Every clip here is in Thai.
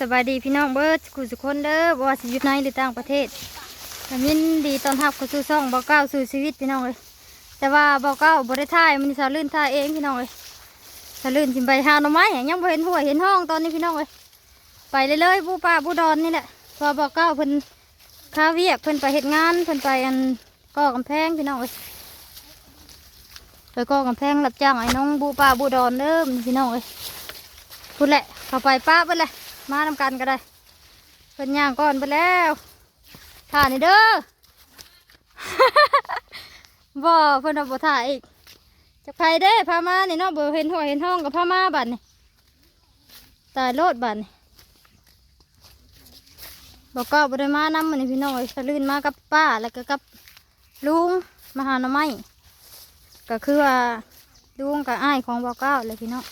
สบายดีพี่น้องเบิร์ดกูสุคนเด้อบ่ว่าสิอยู่ในหรือต่างประเทศก็ยินดีตอนรับเข้าสู่ช่องบ่เก้าสู่ชีวิตพี่น้องเลยแต่ว่าบ่เก้าบ่ได้ถ่ายมันสาลื่นถ่าเองพี่น้องเลยสาลื่นสิไปหาหน่อไม้ยังเห็นหัวเห็นห้องตอนนี้พี่น้องเลยไปเลยเลยๆบูป่าบูดอนนี่แหละเพอบ่เก้าเพิ่นค้าเวียกเพิ่นไปเฮ็ดงานเพิ่นไปอันก่อกำแพงพี่น้องเลยไปก่อกำแพงรับจ้างไอ้น้องบูป่าบูดอนเด้อพี่น้องเลยพูดแหละเข้าไปป้าไปเลย มาทำกันก็ได้เป็นย่างก่อนไปแล้วถ่ายนี่เด้อ บ่เพิ่นเอาบ่ถ่ายอีกจะใครเด้พามานี่เนาะบ่เห็นหัวเห็นห้องกับพามาบัดนี่ตายโลดบัดนี่บอกก็บ่ได้มานำมันนี่พี่น้องสะลื่นมากับป้าแล้วก็กับลุงมาหาหน่อไม้ก็คือว่าลุงกับอ้ายของบอกเก้าเลยพี่น้อง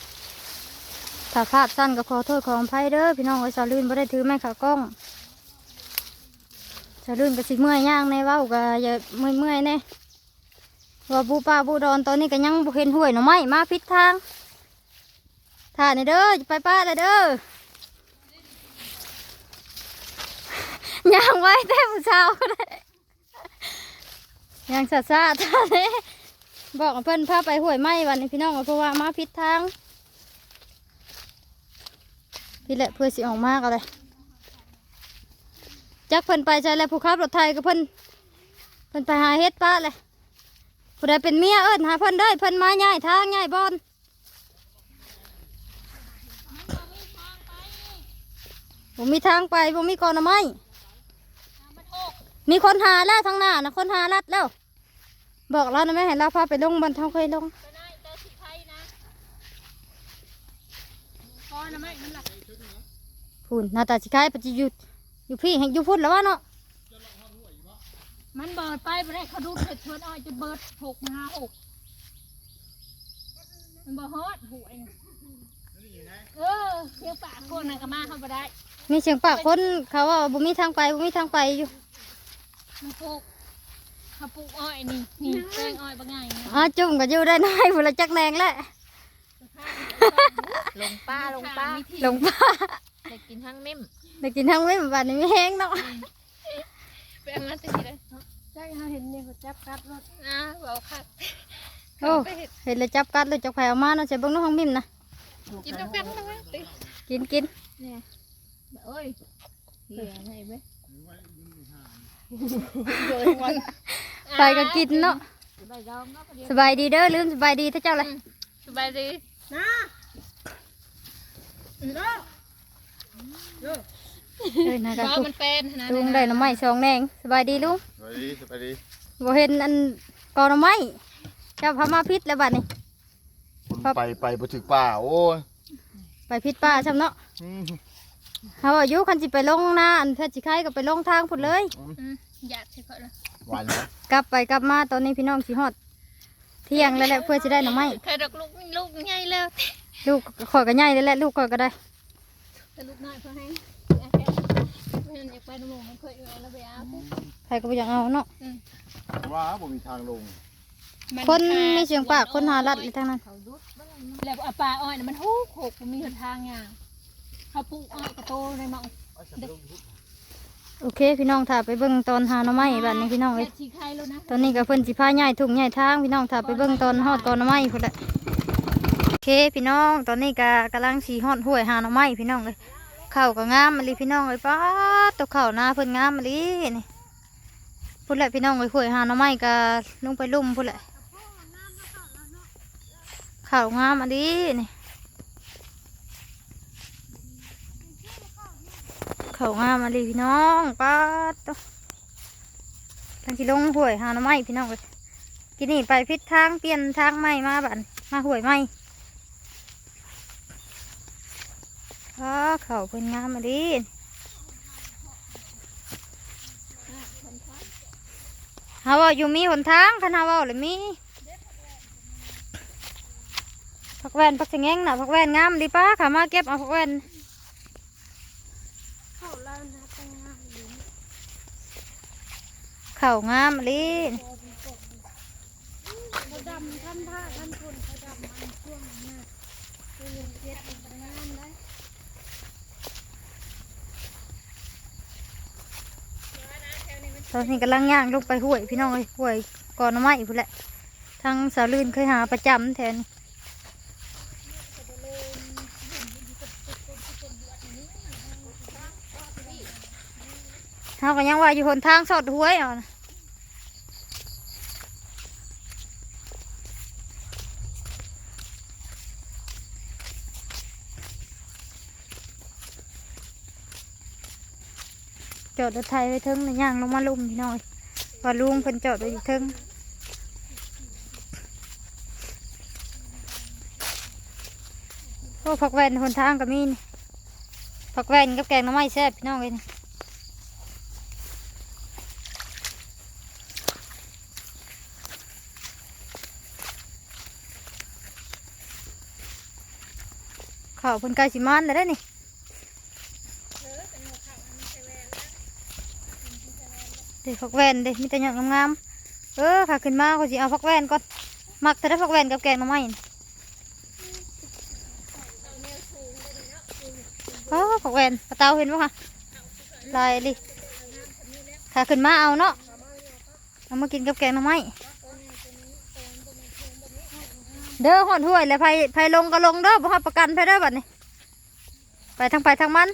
ถ้าภาพสั้นก็ขอโทษขออภัยเด้อพี่น้องไอ้สาวลื่นไม่ได้ถือไม้ขากล้องสาวลื่นก็สิเมื่อยย่างในว้าก็อย่าเมื่อยเมื่อยๆแน่ว่าบูป้าบูดอนตอนนี้ก็ยังบ่เห็นห้วยหน่อไม้มาผิดทางถ่านเด้อไปป้าเลยเด้อย่างไว้แต่ผู้สาวเลยย่างซาซาท่านี้บอกเพิ่อนพาไปห้วยไม้วันนี้พี่น้องเพราะว่ามาผิดทาง นี่แหละเพื่อสิออกมากอะไรจักเพิ่นไปใช่แล้วผู้ขับรถไทยก็เพิ่นเพิ่นไปหาเฮ็ดป้าเลยผู้ใดเป็นเมียเอิ้นหาเพิ่นได้เพิ่นมาง่ายทางง่ายบอนผมมีทางไปผมมีกอนเอาไม้มีคนหาแล้วทางหน้านะคนหาลัดแล้ว บอกเรานะแม่เห็นเราพาไปลงบนเท่าเคยลงพูน หน้าตาสิคล้ายปฏิยุทธ์อยู่พี่แห่งอยู่พุ่นแล้ววะเนาะมันเบิดไปบ่ได้เขาดูเผ็ดชวนอ้อยจะเบิดหกห้าหกมันบ่ฮอดหวยน่ะเออเสียงปากคนน่ะก็มาเข้าบ่ได้ มีเสียงปากคนเขาว่าบ่มีทางไปบ่มีทางไปอยู่มันปลูกเขาปลูกอ้อยนี่นี่แปลงอ้อยบางไงนี่อาจุ่มก็อยู่ได้น้อยพุ่นละจักแรงแล้วลงป้าลงป้ามีที่หลงป่า เด็กกินทั้งเม่มได้กินทั้งเว้ยบัดนี้ไม่แห้งเนาะแปลงมาตีเลยจักเขาเห็นนี่เขาจับกัดรถนะเบาค่ะโอ้เห็นเลยจับกัดเลยจับไผเอามาเนาะใส่เบิ่งน้องห้องมิมนะกินน้ำกันนะติกินกินเอ้ยเหี้ยไงเว้ยไปก็กินเนาะใบดองเนาะก็เดียวสบายดีเด้อลืมสบายดีท่าเจ้าเลยสบายดีเอ้ยนะ เพกันราะมันเป็นนะลุงได้หน่อไม้สองแนงสบายดีลุงสวัสดีสวัสดีบ่เห็นอันกอหน่อไม้เจ้าพามาพิษแล้วบัดนี้ครับ ไปไปไปถึงป่าโอ้ยไปพิษป้าช่ำเนาะอืมเขาอายุคันสิไปลงหน้าอันเพชรสิไข่ก็ไปลงทางพุ่นเลยอยากใช่เขาเลยหวานนะกลับไปกลับมาตอนนี้พี่น้องสิฮอดเที่ยงแล้วแหละเพื่อจะได้หน่อไม้เคยดอกลูกลูกใหญ่แล้วลูกข่อยก็ใหญ่แล้วแหละลูกข่อยก็ได้ แต่ลูกน้อยเพื่อให้เอาแค่เพื่อนอยากไปน้ำหมูมันเคยเอาแล้วไปเอาปุ๊บใครก็บ่อยากเอาเนาะว่าผมมีทางลงมัคนมีเสียงปากคนหารัดอยู่ทางนั้นแล้วเอาปลาอ้อยน่ะมันฮู้หกมันมีหนทางยาง เขาปลูกอ้อยกระโตในหมองโอเค พี่น้องถ้าไปเบิ่งตอนหาหน่อไม้บัดนี้พี่น้องแม่เอ้ยชีไข่แล้วนะ ตอนนี้ก็เพิ่นสิพาใหญ่ถุงใหญ่ทางพี่น้องถ้าไปเบิ่งตอนฮอดกอนหน่อไม้พุ่นแหละโอเคพี่น้องตอนนี้ก็กำลังสิฮอดห้วยหาหน่อไม้พี่น้องเอ้ย ข้าวก็งามมะลิพี่น้องเอ้ยป้าดตกข้าวหน้าเพิ่นงามมะลินี่พุ่นแหละพี่น้องเอ้ยห้วยหาหน่อไม้ก็ลงไปลุ่มพุ่นแหละข้าวงามมะลินี่ข้าวงามมะลิพี่น้องป้าดตกทางที่ลงหวยหาหน่อไม้พี่น้องเลยกินนี่ไปพิษทางเปลี่ยนทางใหม่มาบันมาหวยใหม่ อ้าเขาเป็นงามมาดิฮาว่าอยู่มีหนทางคันฮาว่าเลยมีผักแวนผักสะแงงน่ะผักแวนงามดีป้าขามาเก็บเอาผักแวนเข่างามมา ตอนนี้กำลังย่างลงไปห้วย พี่น้องเอ้ยห้วยก่อนน้ำไม้พุ่นแหละทางสาวลื่นเคยหาประจำแทนเขาก็ยังว่าอยู่หนทางสอดห้วยเอานะ จอดรถไทยไว้เทิงในย่างลงมาลุ่มพี่น้อยว่าลุงเพิ่นจอดไว้อยู่เทิงโอ้ผักแว่นหนทางก็มีนผักแว่นกับแกงน้ำไม้แซ่บพี่น้องเลยนี่ข้าวเพิ่นกล้สิมันแล้วเด้นี่ เด็กฝักแวนเด็กมีแต่หยอดงามๆเออค่ะขึ้นมาเขาสิเอาฝักแวนก่อนมักแต่ได้ฝักแวนกับแกงหน่อไม้นี่อ๋อฝักแวนปลาเตาเห็นปะคะลายลิค่ะขึ้นมาเอาเนาะเอามากินกับแกงหน่อไม้เด้อหอดห้วยแล้วไผไผลงก็ลงเด้อบ่รับประกันไผเด้อบัดนี้ ไปทางไปทางมัน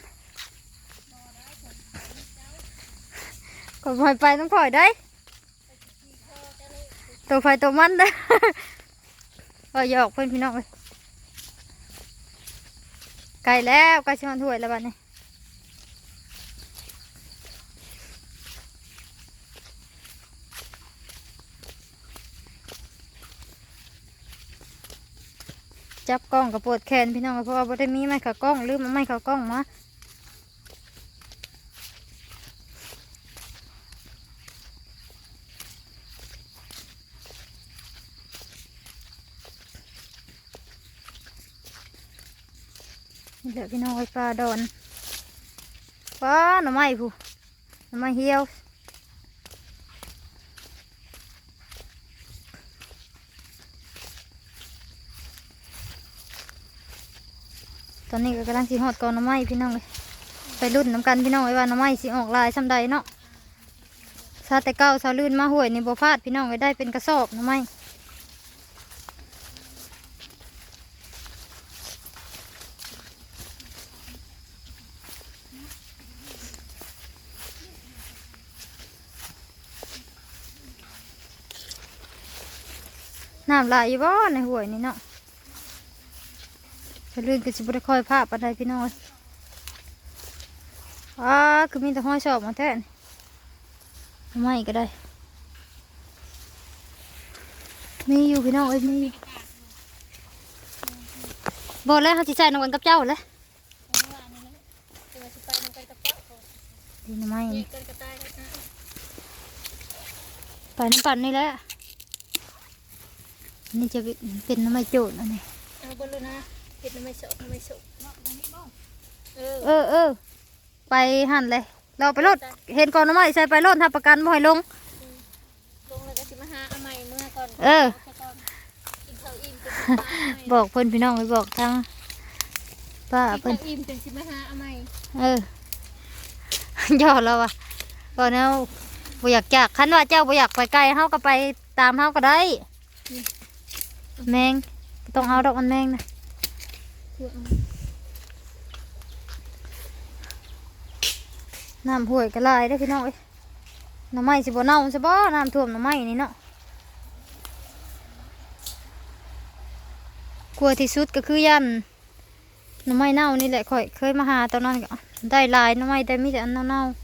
ก็ปล่อยไปต้องปล่อยได้ตัวไฟตัวมันได้ก็หยอกเพื่อนพี่น้องเลยไก่แล้วไก่ชิมันถ้วยแล้วบ้านนี้จับกล้องกับปวดแขนพี่น้องเพราะว่าบ่ได้มีไม้ขากล้องลืมเอาไม้ขากล้องมา นี่แหละพี่น้องไอ้ปลาดอนปลาหน่อไม้ผู้หน่อไม้เหี่ยวตอนนี้ก็กำลังสิหอดกอนหน่อไม้พี่น้องเลยไปรุ่นน้ำกันพี่น้องไอ้ว่าหน่อไม้สิออกลายซ้ำใดเนาะซาแต่เก้าซาลื่นมาห่วยนี่บ่พาดพี่น้องไว้ได้เป็นกระสอบหน่อไม้ น้ำไหลายอยู่บ่ในห้วยนี่เนาะจะลื่นก็สิบ่ได้คอยภาพปานใดพี่น้อยอ้าคือมีแต่ห้อยชอบมาแท้นไม่ก็ได้มีอยู่พี่น้องเอ้ยมีอยู่บอกแล้วเขาจิใส่นำกันกับเจ้าเลยดีนะไม่ไปน้ำปั่นนี่แหละ นี่จะเป็นน้ำมันโจดอันนี้เอาบนเลยนะเห็ดน้ำไม่สุกน้ำไม่สุกเออเออเออไปหันเลย เราไปรถเห็นก่อนน้ำมันใส่ไปรถทับประกันบ่ให้ลง ลงเลยก็สิมาหาเอาใหม่เมื่อก่อนเออซะก่อนกินข้าวอิ่มจะสิมาหาเอาใหม่บอกเพิ่นพี่น้องไปบอกทางป้ากินเพิ่นข้าวอิ่มจะสิมาหาเอาใหม่เออย่อเราอะก่อนเอาบ่อยากจากคันว่าเจ้าบ่อยากไปไกลเฮาก็ไปตามเฮาก็ได้ แมงต้องเอาดอกมันแมงนะน้ำห้วยก็หลายได้พี่น้องเอ้ยน้ำไม้สิบ่เน่าใช่บ่น้ำท่วมน้ำไม้นี่เนาะกลัวที่สุดก็คือยันน้ำไม้เน่านี่แหละข่อยเคยมาหาตอนนั้นก็ได้ลายน้ำไม้แต่มีแต่อันเน่าๆ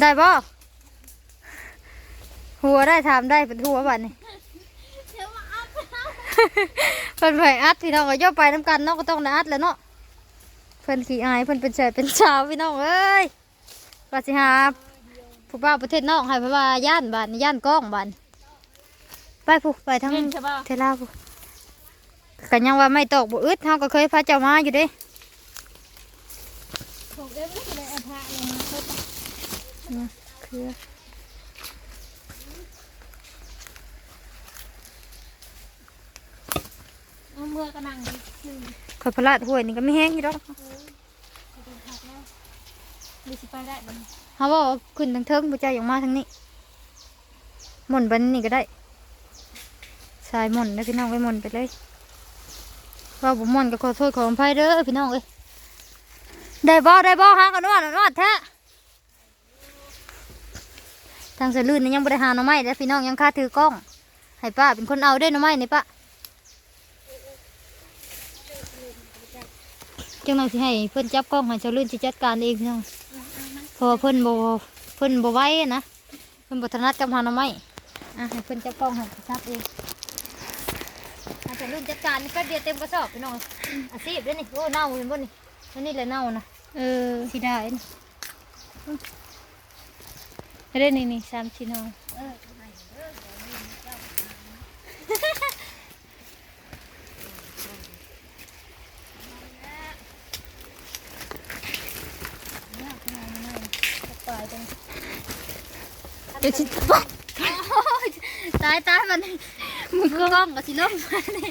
ได้บ่ หัวได้ถามได้เป็นหัวบัดนี่เพิ่นไปอัดพี่น้องก็ย่อไปน้ำกันเนาะก็ต้องได้อัดแหล้วเนาะเพิ่นขี้อายเพิ่นเป็นแสบเป็นชาวพี่น้องเอ้ยว่าสิหาผู้บ่าวประเทศนอกให้เพราะว่าย่านบ้านนี่ย่านกล้องบ้านไปผู้ไปทั้งเห็นใช่ป่ะเทลาผู้กันยังว่าไม่ตกบ่อึดเฮาก็เคยพาเจ้ามาอยู่เด้ถูกเอ้ยไม่ได้เอาผ้าลงมาเพิ่มคือเอ เมื่อก็นั่งดิคือข่อยพลาดห้วยนี่ก็ไม่แห้งอยู่ดอกดูสิไปได้มันเขาบอกว่าขึ้นทางเทิงพระเจ้าอย่างมาทางนี้หม่นไปนี่ก็ได้สายหม่นนะพี่น้องไปหม่นไปเลยว่าผมหม่นก็ขอโทษขออภัยเด้อพี่น้องเอ้ยได้บ่ได้บ่หากันนวดนวดแท้ทางเสลื่นนี่ยังบ่ได้หาหน่อไม้แต่พี่น้องยังคาถือกล้องให้ป้าเป็นคนเอาได้อหน่อไม้นี่ป้า จังหน่อยสิให้เพิ่นจับกล้องให้เสลื่นสิจัดการเองพี่น้องเพราะว่าเพิ่นบ่เพิ่นบ่ไหว้นะเพิ่นบ่ถนัดกับหาหน่อไม้อะให้เพิ่นจับกล้องให้จับเองอาจจะรุ่นจัดการนี่แป๊บเดียวเต็มกระสอบพี่น้องอาชีพเด้อนี่โอ้เน่าเห็นบ่นี่อันนี้แหละเน่านะเออสิได้นี่ได้นี่นี่สามชิ้นเอาตายจังเดี๋ย วสิตายตายตายมันมือกล้องก็สิล้มมานี่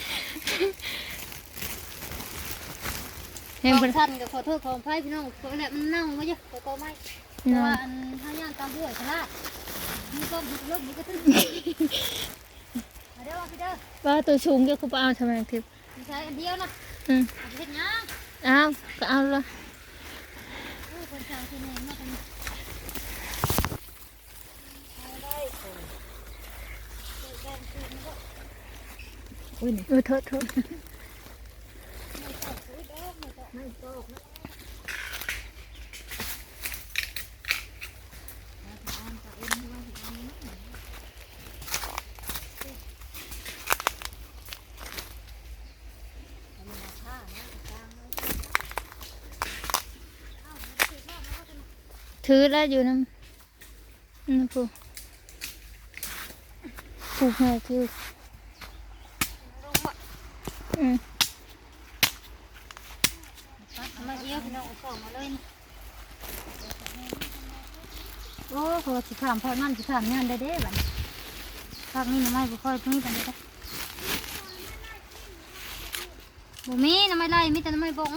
เห็นขเพิ่อนท่านก็ขอโทษขออภัยพี่น้องเพราะแหละมันเน่ามาเยอะขอโทษไม่แต่ว่าอันห้าย่างตามด้วยขนาดมีกล้องมีลบมีกระตุ้นมาเด้อมาพี่เด้อว่าตัวสูงเดี๋ยวกูไปเอาทำไมทิพย์มีใช้อันเดียวนะอืมเอาไปเฮ็ดยังอ้าวก็เอาละโอ้คนชาวที่ไหนมากัน อุ้ยเออโทษโทษถือแล้วอยู่นั่นนั่นปูปูแหกอยู่อืม มาเยี่ยวพี่น้องส่งมาเลยนี่โอ้ โหสิถามพ่อนั่นสิถามงานได้เด้บัดนี้ภาคนี้หน่อไม้บ่ค่อยมีปานใดเด้อบ่มีหน่อไม้ไล่มีแต่หน่อไม้บง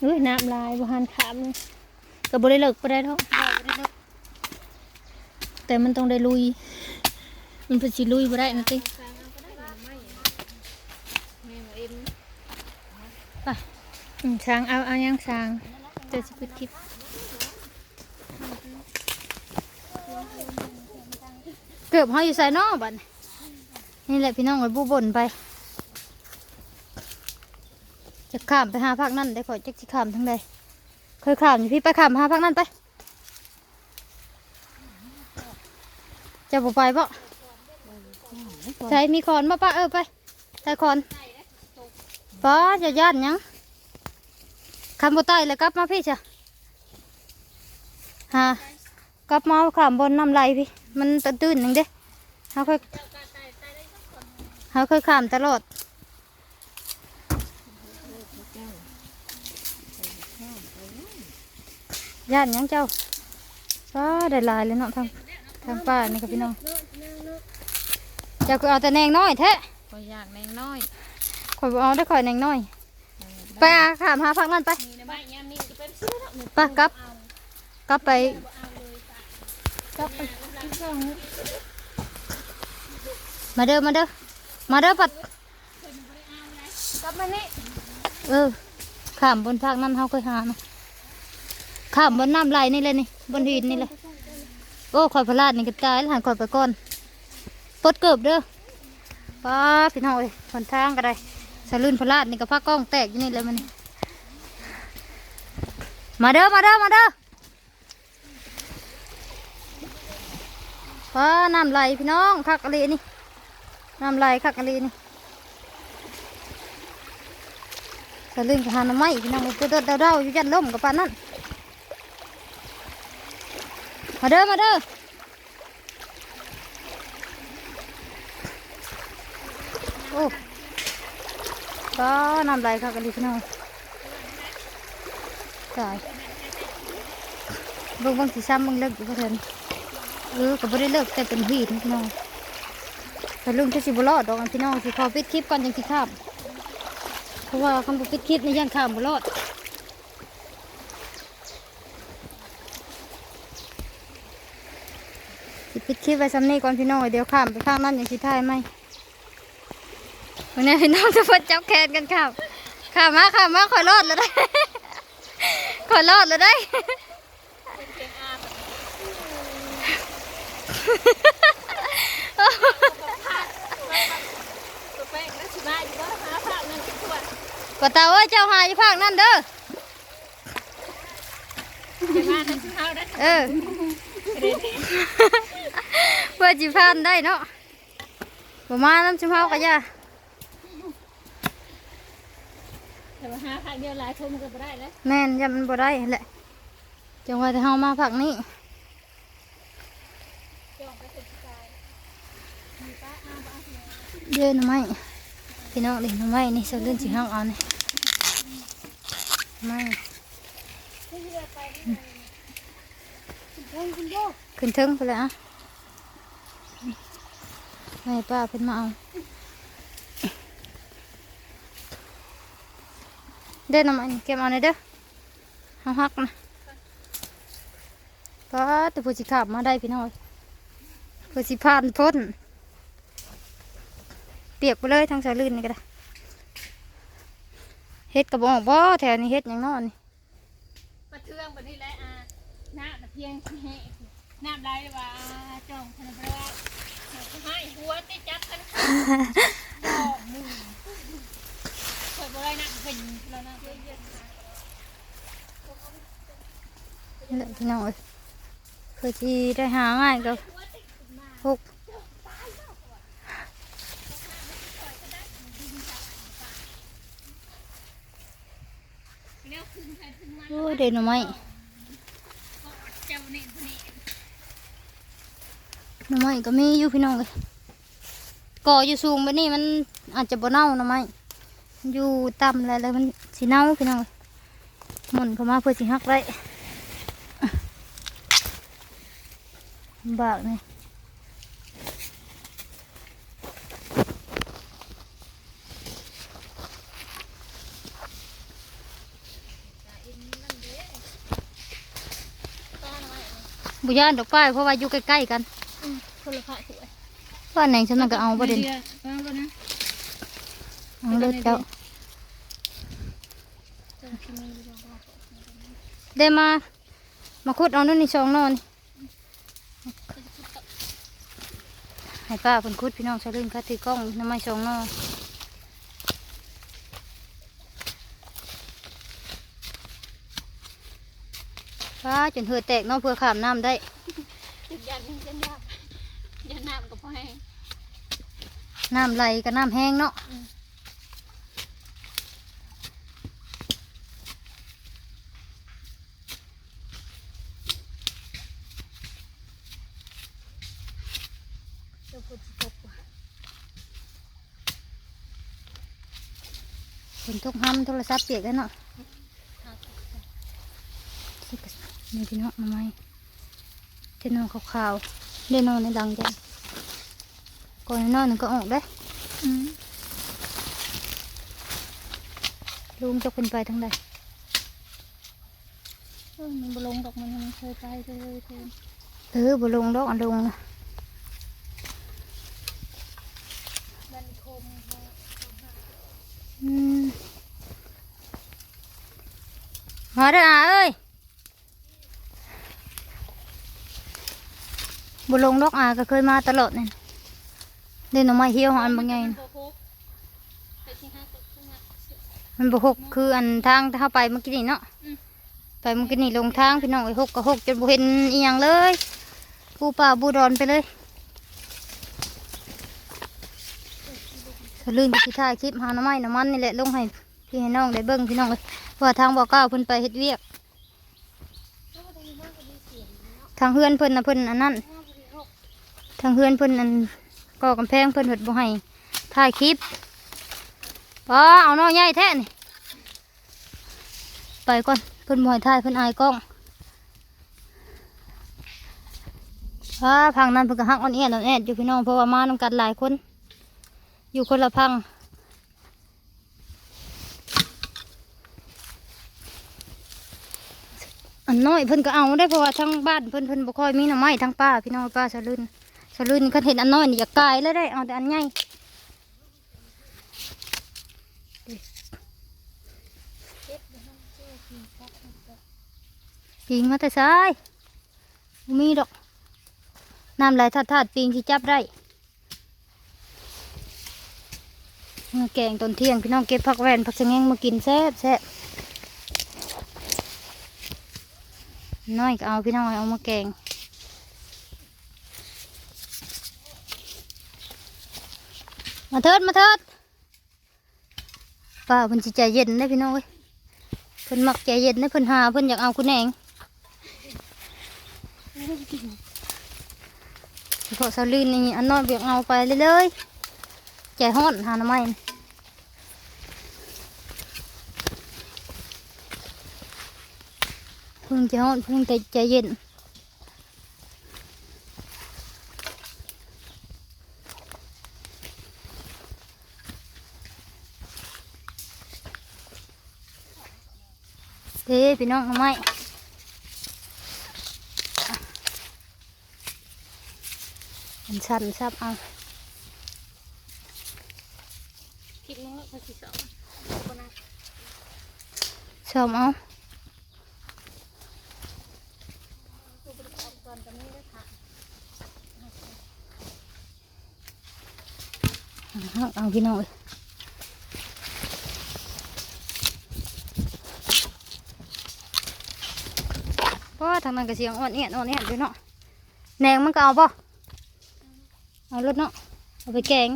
เฮ้ยน้ำลายบ่หันขามเลยก็บ่ได้เลิกบ่ได้เท่าบ่ได้เลิกแต่มันต้องได้ลุย มันเป็นสิลุยบ่ได้นะติไปอืมช้างเอาเอายังช้างเจะสิปิดคลิป เกือบเฮาอยู่ไสเนาะบัดนี้นี่แหละพี่น้องไอ้บูบ่นไป จะข้ามไปหาภาคนั่นได้ขอจักสิข้ามทางใดเคยข้ามอยู่พี่ไปข้ามหาภาคนั่นไปจะบ่ไปปะใช่มีคอนมาปะเออไปใส่คอนป้าจะย่านยังคำบ่ใต้เลยกลับมาพี่จ้ะฮะกลับมาขามบนน้ำไหลพี่ มันตื้นๆหนึ่งเด้เขาเคยเขาเคยขามตลอดย่านหยังเจ้าป้าได้หลายเลยเนาะทางทางป้านี่ครับพี่น้องเจ้าคือเอาแต่แนงน้อยแท้ก็อยากแมงน้อยข่อยบ่เอาได้ข่อยแนงน้อย ไปอาขามหาพักนั่นไปไปกลับ กลับไปกลับไป มาเด้อมาเด้อมาเด้อปัดกลับมานี่เออข้ามบนภาคนั้นเขาเคยหานะข้ามบนน้ำไหลนี่เลยนี่บนหินนี่เลยโอ้ข่อยพลาดนี่ก็ตายแล้วหันข่อยไปก่อนปลดเกือบเด้อป้าพี่น้องเอ้ยหนทางก็ได้สะลื่นพลาดนี่ก็พักกล้องแตกอยู่นี่เลยมันนี่มาเด้อมาเด้อมาเด้อ ว้าน้ำไหลพี่น้องคักอะไรนี่น้ำไหลคักอะไรนี่สลึงกับหานไม้พี่น้องไปตัวเดาๆอยู่ยันล่มกับปานนั่นมาเด้อมาเด้อโอ้ก็น้ำไหลคักอะไรพี่น้องตายบิ่งบิ่งสีซ้ำบิ่งเลิกอยู่ก็เถิน เออก็ไม่ได้เลิกแต่เป็นหินพี่น้องแต่ลุงจะสิบรอดดอกอันพี่น้องสิขอปิดคลิปก่อนยังสิข้ามเพราะว่าคำปิดคลิปในย่านข้ามบ่รอดสิปิดคลิปไว้ซ้ำนี้ก่อนพี่น้องเดี๋ยวข้ามไปข้างนั่นยังสิท่ายไหมวันนี้พี่น้องจะมดจับแขนกันข้ามข้ามมาข้ามมาขอรอดแล้วได้ขอรอดแล้วได้ กินทั่วก็ตาว่าเจ้าหายภาคนั่นเด้ออย่ามานั่นสิเฮาได้เออเพื่อจิพานได้เนาะประมาณน้ำชิมเฮากะยาแต่ว่าหาผ้าเดียวหลายคนมันก็บ่ได้แล้วแม่นยามันบ่ได้แหละจังว่าแต่เฮามาผักนี้ จองไปเสร็จกาย เดินหน่อไม้พี่น้องเดินไม้นี่สักเรื่องสิห้างเอานี่ไม่ขึ้นเทิงไปเลยอะไม่ป้าเพิ่นมาเอาเดินไม่เก็บเอาหน่อยเด้อเอาหักนะป้าแต่ผู้สิขับมาได้พี่น้องเอ้ยผู้สิผ่านพ้น ปียกไปเลยทั้งสายลื่นนี่ก็ได้เฮ็ดกระบอกบ่แถวนี้เฮ็ดอย่างนอนนี่ประเทืองบัดนี้แหละอ่าน้ำน่ะเพียงแห้น้ำได้ว่าจองธนาคารให้หัวติจับกันดอกหนึ่งเคยบ่ได้นะเป็นแล้วนะเยอะนี่แหละพี่น้องเอ้ยเพื่อที่ได้หาง่ายก็พกโอ้ย เดนไม้เจ้านี่คนนี้หน่อไม้ก็มีอยู่พี่น้องเลยก่ออยู่สูงแบบนี้มันอาจจะบ่เน่าหน่อไม้อยู่ต่ำอะไรเลยมันสีเน่าพี่น้องเอ้ยหมุนเข้ามาเพื่อสิหักได้บากนี่ บุญญาณดอกป้ายเพราะว่าอยู่ใกล้ๆกันคนละผ้าสวยว่าไหนฉันนั่นก็เอาประเด็นเอาบ่นะเอาเลยเจ้าได้มา มาขุดเอานู่นนี่สองนอนให้ป้าเป็นขุดพี่น้องชาวลื่นคัดถือกล้องน้ำไม้สองนอน ป้าจนเหือแตกเน้องเพื่อขามน้ำได้จุดยันยังยันยากยันน้ำกับพ่อแห้งน้ำไหลกับน้ำแห้งเนาะเจ้าพุทธตกว่ะฝนตกห้ำโทรศัพท์เปียกแล้วเนาะ นี่พี่น้องมาไหมเจะนอนขาวๆได้นอนในดังจังก่อนนอนหนึ่งก็ออกได้อลุงจะขึ้นไปทางใดเออมันบลงดอกมันมันเคยไปเคยเคยเออบ่ลงดอกอันลงนะมันคมอืมมาเด้ออาเอ้ย บ่ลงดอกอาก็เคยมาตลอดเนี่ยเด่นออกมาเหี่ยวหอันบางไงนะมันบ่หกคืออันทางที่เข้าไปเมื่อกี้นี่เนาะไปเมื่อกี้นี่ลงทางพี่น้องไอ้หกก็หกจนบ่เห็นอีหยังเลยปูป่าบูดอนไปเลยลื่นไปที่ถ่ายคลิปหาหน้ำไม้น้ำมันนี่แหละลงให้พี่ให้น้องได้เบิ่งพี่น้องเลยเพราะว่าทางบ่อเก้าวเพิ่นไปเฮ็ดเวียกทางเฮือนเพิ่นนะเพิ่นอันนั้นางเฮือนเพิ่นอันก่อกำแพงเพิ่อนเฮ็ดบ่ให้ถ่ายคลิปป้าเอาน้องใหญ่แท้นี่ไปก่อนเพิ่อนบ่ให้ถ่ายเพิ่อนอายกล้องป้าพังนั้นเพิ่อนก็ฮักอ่อนแอดอ่อนแอดอยู่พี่น้องเพราะว่ามานำกันหลายคน อยู่คนละพังอันอันน้อยเพิ่นก็เอาได้เพราะว่าทั้งบ้านเพิ่นเพิ่นบ่ค่อยมีหน่อไม้ทั้งป้าพี่น้องป้าสะลื่น สะลื่นคันเห็นอันน้อยนี่อยากกายเลยได้เอาแต่อันใหญ่ปิงมาแต่ซ้ายบ่มีดอกน้ำไหลทัดทัดๆปิงที่จับได้มาแกงตอนเที่ยงพี่น้องเก็บผักแวนผักสะแงงมากินแซ่บแซ่บน้อยก็เอาพี่น้องเอามาแกง มาเถิดมาเถิดป้าเพิ่นสิใจเย็นได้พี่น้องเว้ยเพิ่นมักใจเย็นได้เพิ่นหาเพิ่นอยากเอาคุณแหนงเพราะสาวลื่นนี่อันน้อยเบียกเอาไปเลยเลยๆใจห้อนหาหน่อไม้พิ่งใจห้อนพิ่งใจใจเย็น เด้พี่น้องทำไมมันชันซับเอาคลิปนึงวก็สิสองก็นะชอบอาเอาเอาพี่น้องเอ้ยเพราะว่า ทางนั้นก็เสียงอ่อนเอียนอ่อนเอียนอยู่เนาะแหนงมันก็เอาป่ะเอารถเนาะเอาไปแกง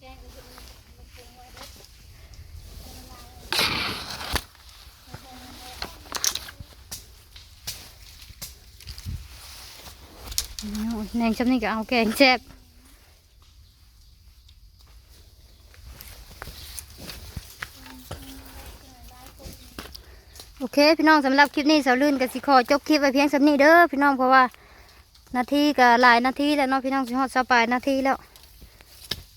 แกงอีกแหนงจำนี่ก็เอาแกงแซ่บ เคพี่น้องสำหรับคลิปนี้สาวลื่นกับสิขอจบคลิปไว้เพียงสำนี้เด้อพี่น้องเพราะว่านาทีก็หลายนาทีแล้วเนาะพี่น้องสิฮอดสปายนาทีแล้ว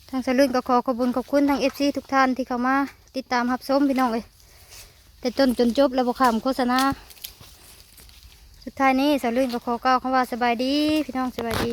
ทางสาวลื่นก็ขอขอบคุญขอบคุณทางเอฟซีทุกท่านที่เข้ามาติดตามรับชมพี่น้องเลยแต่จนจนจบแล้วบอกขำโฆษณาสุดท้ายนี้สาวลื่นก็ขอกล่าวคำว่าสบายดี พี่น้องสบายดี